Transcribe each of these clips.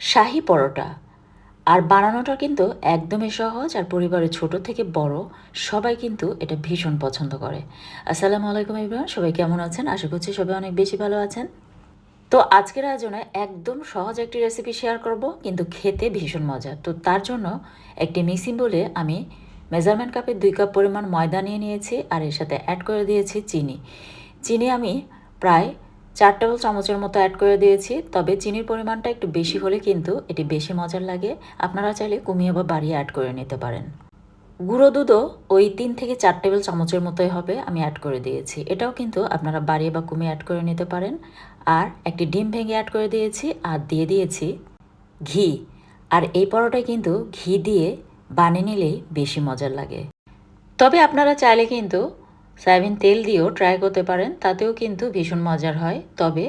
শাহি পরোটা। আর বানানোটা কিন্তু একদমই সহজ আর পরিবারের ছোট থেকে বড় সবাই কিন্তু এটা ভীষণ পছন্দ করে। আসসালামু আলাইকুম ইব্রাহিম সবাই কেমন আছেন? আশা করছি সবাই অনেক বেশি ভালো আছেন। তো আজকের আয়োজনে একদম সহজ একটি রেসিপি শেয়ার করব, কিন্তু খেতে ভীষণ মজা। তো তার জন্য একটি মিক্সিং বলে আমি মেজারমেন্ট কাপের দুই কাপ পরিমাণ ময়দা নিয়ে নিয়েছি, আর এর সাথে অ্যাড করে দিয়েছি চিনি। চিনি আমি প্রায় চার টেবিল চামচের মতো অ্যাড করে দিয়েছি, তবে চিনির পরিমাণটা একটু বেশি হলে কিন্তু এটি বেশি মজার লাগে। আপনারা চাইলে কমিয়ে বা বাড়িয়ে অ্যাড করে নিতে পারেন। গুঁড়ো দুধও ওই তিন থেকে চার টেবিল চামচের মতোই হবে, আমি অ্যাড করে দিয়েছি। এটাও কিন্তু আপনারা বাড়িয়ে বা কমিয়ে অ্যাড করে নিতে পারেন। আর একটি ডিম ভেঙে অ্যাড করে দিয়েছি, আর দিয়ে দিয়েছি ঘি। আর এই পরোটায় কিন্তু ঘি দিয়ে বানিয়ে নিলেই বেশি মজার লাগে। তবে আপনারা চাইলে কিন্তু সয়াবিন তেল দিয়েও ট্রাই করতে পারেন, তাতেও কিন্তু ভীষণ মজার হয়। তবে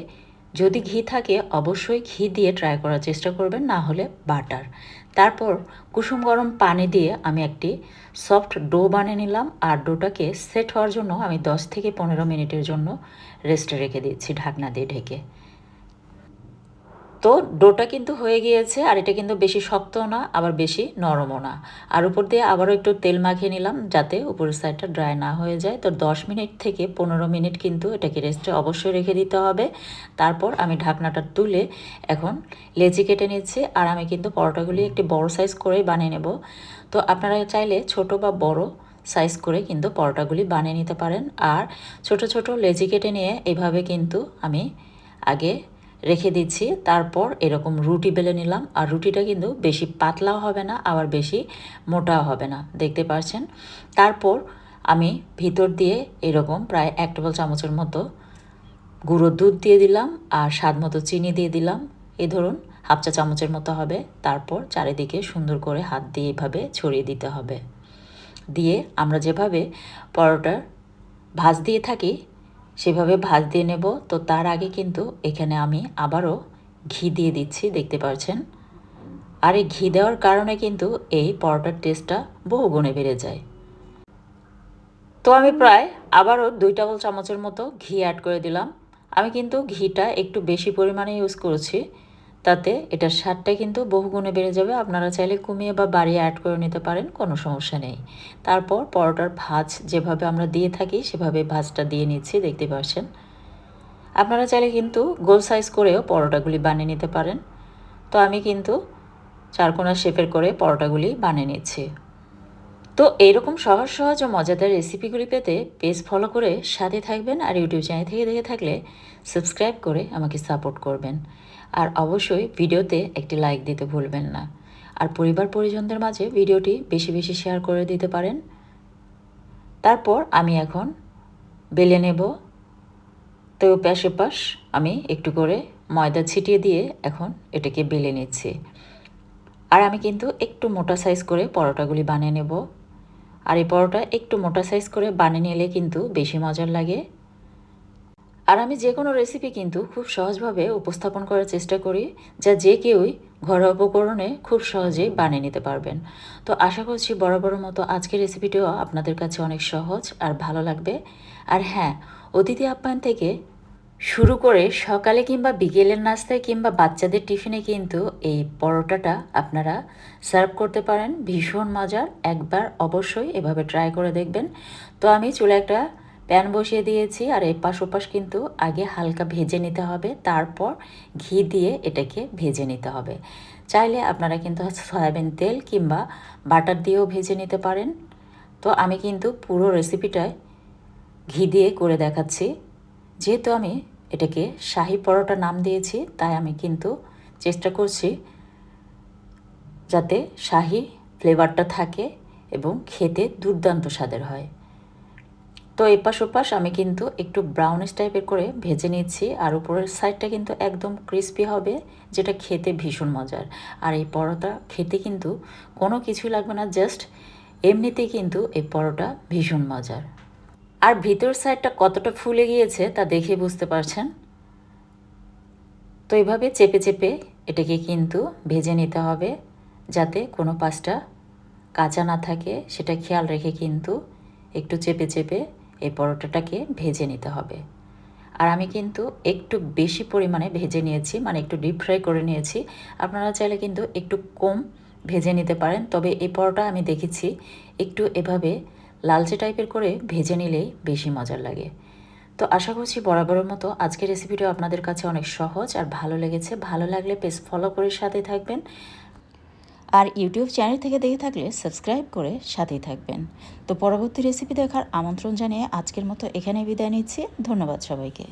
যদি ঘি থাকে, অবশ্যই ঘি দিয়ে ট্রাই করার চেষ্টা করবেন, না হলে বাটার তারপর কুসুম গরম পানি দিয়ে আমি একটি সফট ডো বানিয়ে নিলাম, আর ডোটাকে সেট হওয়ার জন্য আমি 10 থেকে পনেরো মিনিটের জন্য রেস্টে রেখে দিচ্ছি, ঢাকনা দিয়ে ঢেকে। তো ডোটা কিন্তু হয়ে গিয়েছে, আর এটা কিন্তু বেশি শক্তও না, আবার বেশি নরমও না। আর উপর দিয়ে আবারও একটু তেল মাখিয়ে নিলাম যাতে উপরের সাইডটা ড্রাই না হয়ে যায়। তো দশ মিনিট থেকে পনেরো মিনিট কিন্তু এটাকে রেস্টে অবশ্যই রেখে দিতে হবে। তারপর আমি ঢাকনাটা তুলে এখন লেচি কেটে নিচ্ছি, আর আমি কিন্তু পরোটাগুলি একটি বড় সাইজ করেই বানিয়ে নেব। তো আপনারা চাইলে ছোট বা বড় সাইজ করে কিন্তু পরোটাগুলি বানিয়ে নিতে পারেন। আর ছোট ছোট লেজি কেটে নিয়ে এভাবে কিন্তু আমি আগে রেখে দিচ্ছি। তারপর এরকম রুটি বেলে নিলাম। আর রুটিটা কিন্তু বেশি পাতলাও হবে না, আবার বেশি মোটাও হবে না। দেখতে পাচ্ছেন তারপর আমি ভিতর দিয়ে এরকম প্রায় এক টেবিল চামচের মতো গুঁড়ো দুধ দিয়ে দিলাম আর স্বাদ মতো চিনি দিয়ে দিলাম। এ ধরুন, হাফ চা চামচের মতো হবে। তারপর চারিদিকে সুন্দর করে হাত দিয়ে এভাবে ছড়িয়ে দিতে হবে। দিয়ে আমরা যেভাবে পরোটার ভাজ দিয়ে থাকি সেভাবে ভাজ দিয়ে নেব। তো তার আগে কিন্তু এখানে আমি আবারও ঘি দিয়ে দিচ্ছি, দেখতে পাচ্ছেন আর এই ঘি দেওয়ার কারণে কিন্তু এই পরোটার টেস্টটা বহু গুণে বেড়ে যায়। তো আমি প্রায় আবারও দুই টেবল চামচের মতো ঘি অ্যাড করে দিলাম। আমি কিন্তু ঘিটা একটু বেশি পরিমাণে ইউজ করেছি। তাতে এটার স্বাদটা কিন্তু বহুগুণে বেড়ে যাবে। আপনারা চাইলে কমিয়ে বা বাড়িয়ে অ্যাড করে নিতে পারেন, কোনো সমস্যা নেই। তারপর পরোটার ভাজ যেভাবে আমরা দিয়ে থাকি, সেভাবে ভাজটা দিয়ে নিচ্ছি, দেখতে পাচ্ছেন। আপনারা চাইলে কিন্তু গোল সাইজ করেও পরোটাগুলি বানিয়ে নিতে পারেন। তো আমি কিন্তু চারকোনা শেপের করে পরোটাগুলি বানিয়ে নিচ্ছি। তো এইরকম সহজ সহজ ও মজাদার রেসিপিগুলি পেতে পেজ ফলো করে সাথে থাকবেন আর ইউটিউব চ্যানেল থেকে দেখে থাকলে সাবস্ক্রাইব করে আমাকে সাপোর্ট করবেন। আর অবশ্যই ভিডিওতে একটি লাইক দিতে ভুলবেন না। আর পরিবার পরিজনদের মাঝে ভিডিওটি বেশি বেশি শেয়ার করে দিতে পারেন। তারপর আমি এখন বেলে নেব। তো পাশে পাশ আমি একটু করে ময়দা ছিটিয়ে দিয়ে এখন এটাকে বেলে নিচ্ছি। আর আমি কিন্তু একটু মোটা সাইজ করে পরোটাগুলি বানিয়ে নেব। আর এই পরোটা একটু মোটা সাইজ করে বানিয়ে নিলে কিন্তু বেশি মজার লাগে। আর আমি যে কোনো রেসিপি কিন্তু খুব সহজভাবে উপস্থাপন করার চেষ্টা করি, যা যে কেউই ঘরোয়া উপকরণে খুব সহজেই বানিয়ে নিতে পারবেন। তো আশা করছি বড় মতো আজকের রেসিপিটিও আপনাদের কাছে অনেক সহজ আর ভালো লাগবে। আর হ্যাঁ অতিথি আপ্যায়ন থেকে শুরু করে সকালে কিংবা বিকেলের নাস্তায় কিংবা বাচ্চাদের টিফিনে কিন্তু এই পরোটাটা আপনারা সার্ভ করতে পারেন। ভীষণ মজার। একবার অবশ্যই এভাবে ট্রাই করে দেখবেন। তো আমি চুলে একটা প্যান বসিয়ে দিয়েছি আর এই পাশ ওপাশ কিন্তু আগে হালকা ভেজে নিতে হবে। তারপর ঘি দিয়ে এটাকে ভেজে নিতে হবে। চাইলে আপনারা কিন্তু সয়াবিন তেল কিংবা বাটার দিয়েও ভেজে নিতে পারেন। তো আমি কিন্তু পুরো রেসিপিটায় ঘি দিয়ে করে দেখাচ্ছি। যেহেতু আমি এটাকে শাহি পরোটা নাম দিয়েছি, তাই আমি কিন্তু চেষ্টা করছি যাতে শাহি ফ্লেভারটা থাকে এবং খেতে দুর্দান্ত স্বাদের হয়। তো এপাশ ওপাশ আমি কিন্তু একটু ব্রাউনিশ টাইপের করে ভেজে নিচ্ছি, আর উপরের সাইডটা কিন্তু একদম ক্রিস্পি হবে, যেটা খেতে ভীষণ মজার। আর এই পরোটা খেতে কিন্তু কোনো কিছুই লাগবে না জাস্ট এমনিতেই কিন্তু এই পরোটা ভীষণ মজার। আর ভিতর সাইডটা কতটা ফুলে গিয়েছে তা দেখে বুঝতে পারছেন? তো এইভাবে চেপে চেপে এটাকে কিন্তু ভেজে নিতে হবে যাতে কোনো পাশটা কাঁচা না থাকে। সেটা খেয়াল রেখে কিন্তু একটু চেপে চেপে এই পরোটাটাকে ভেজে নিতে হবে। আর আমি কিন্তু একটু বেশি পরিমাণে ভেজে নিয়েছি মানে একটু ডিপ ফ্রাই করে নিয়েছি। আপনারা চাইলে কিন্তু একটু কম ভেজে নিতে পারেন, তবে এই পরোটা আমি দেখেছি একটু এভাবে লালচে টাইপের করে ভেজে নিলেই বেশি মজার লাগে। তো আশা করছি বরাবরের মতো আজকের রেসিপিটা আপনাদের কাছে অনেক সহজ আর ভালো লেগেছে। ভালো লাগলে পেজ ফলো করে সাথে থাকবেন। আর ইউটিউব চ্যানেল থেকে দেখে থাকলে সাবস্ক্রাইব করে সাথেই থাকবেন। তো পরবর্তী রেসিপি দেখার আমন্ত্রণ জানিয়ে আজকের মতো এখানে বিদায় নিচ্ছি। ধন্যবাদ সবাইকে।